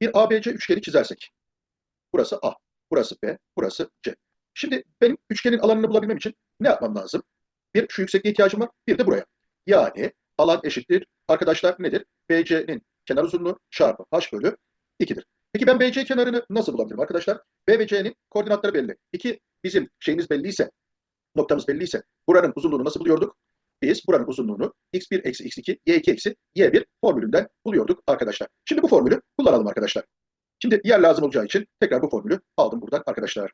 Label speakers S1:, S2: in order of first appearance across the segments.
S1: bir ABC üçgeni çizersek. Burası A, burası B, burası C. Şimdi benim üçgenin alanını bulabilmem için ne yapmam lazım? Bir şu yüksekliğe ihtiyacım var, bir de buraya. Yani alan eşittir. Arkadaşlar nedir? BC'nin kenar uzunluğu çarpı h bölü 2'dir. Peki ben BC kenarını nasıl bulabilirim arkadaşlar? B ve C'nin koordinatları belli. 2 bizim şeyimiz belliyse, noktamız belliyse buranın uzunluğunu nasıl buluyorduk? Biz buranın uzunluğunu x1 eksi x2, y2 eksi y1 formülünden buluyorduk arkadaşlar. Şimdi bu formülü kullanalım arkadaşlar. Şimdi yer lazım olacağı için tekrar bu formülü aldım buradan arkadaşlar.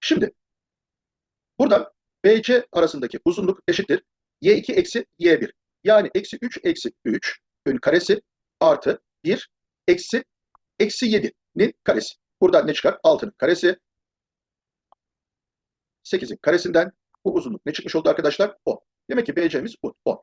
S1: Şimdi buradan BC arasındaki uzunluk eşittir. Y2 eksi Y1. Yani eksi 3 eksi 3 ün karesi artı 1 eksi eksi 7'nin karesi. Buradan ne çıkar? 6'nın karesi 8'in karesinden bu uzunluk ne çıkmış oldu arkadaşlar? 10. Demek ki BC'miz bu. 10.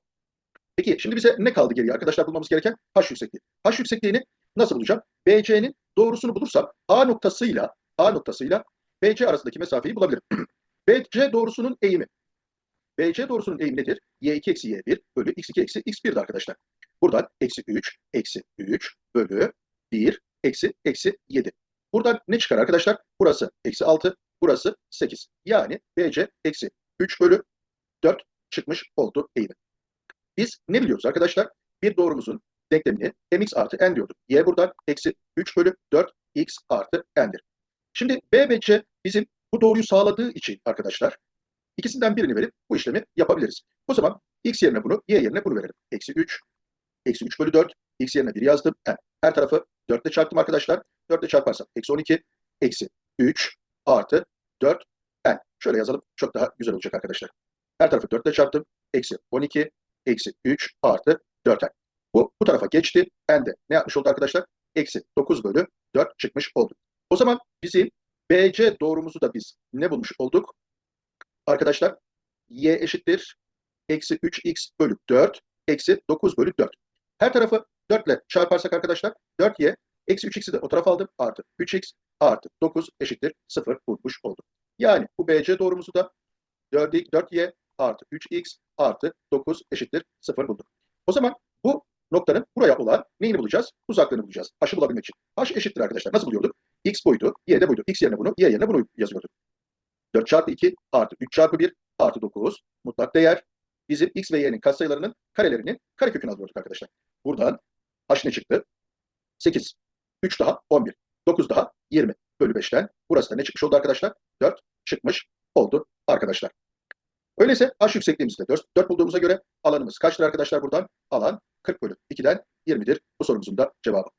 S1: Peki şimdi bize ne kaldı geriye arkadaşlar bulmamız gereken? H yüksekliği. H yüksekliğini nasıl bulacağım? BC'nin doğrusunu bulursam A noktasıyla A noktasıyla BC arasındaki mesafeyi bulabilirim. BC doğrusunun eğimi. BC doğrusunun eğimi nedir? Y2 eksi Y1 bölü X2 eksi X1'di arkadaşlar. Buradan eksi 3 eksi 3 bölü 1 eksi eksi 7. Buradan ne çıkar arkadaşlar? Burası eksi 6, burası 8. Yani BC eksi 3 bölü 4 çıkmış oldu eğimi. Biz ne biliyoruz arkadaşlar? Bir doğrumuzun denklemini mx artı n diyorduk. Y buradan eksi 3 bölü 4 x artı n'dir. Şimdi B ve C bizim bu doğruyu sağladığı için arkadaşlar ikisinden birini verip bu işlemi yapabiliriz. O zaman x yerine bunu, y yerine bunu verelim. Eksi 3, eksi 3 bölü 4, x yerine 1 yazdım. N. Her tarafı 4 ile çarptım arkadaşlar. 4 ile çarparsam eksi 12, eksi 3 artı 4 n. Şöyle yazalım. Çok daha güzel olacak arkadaşlar. Her tarafı 4 ile çarptım. Eksi 12, eksi 3 artı 4 n. Bu bu tarafa geçti. N de ne yapmış oldu arkadaşlar? Eksi 9 bölü 4 çıkmış oldu. O zaman bizim BC doğrumuzu da biz ne bulmuş olduk? Arkadaşlar y eşittir. Eksi 3x bölü 4 eksi 9 bölü 4. Her tarafı 4 ile çarparsak arkadaşlar 4y eksi 3x'i de o tarafa aldım. Artı 3x artı 9 eşittir 0 bulmuş olduk. Yani bu BC doğrumuzu da 4, 4y artı 3x artı 9 eşittir 0 bulduk. O zaman bu noktanın buraya olan neyini bulacağız? Uzaklığını bulacağız. H'ı bulabilmek için. H eşittir arkadaşlar. Nasıl buluyorduk? X buydu, Y de buydu. X yerine bunu, Y yerine bunu yazıyorduk. 4 çarpı 2 artı 3 çarpı 1 artı 9 mutlak değer. Bizim X ve Y'nin katsayılarının karelerinin karekökünü alıyorduk arkadaşlar. Buradan H ne çıktı? 8. 3 daha 11. 9 daha 20 bölü 5'ten. Burası da ne çıkmış oldu arkadaşlar? 4 çıkmış oldu arkadaşlar. Öyleyse H yüksekliğimizde 4, 4 bulduğumuza göre alanımız kaçtır arkadaşlar buradan? Alan 40 bölü 2'den 20'dir. Bu sorumuzun da cevabı.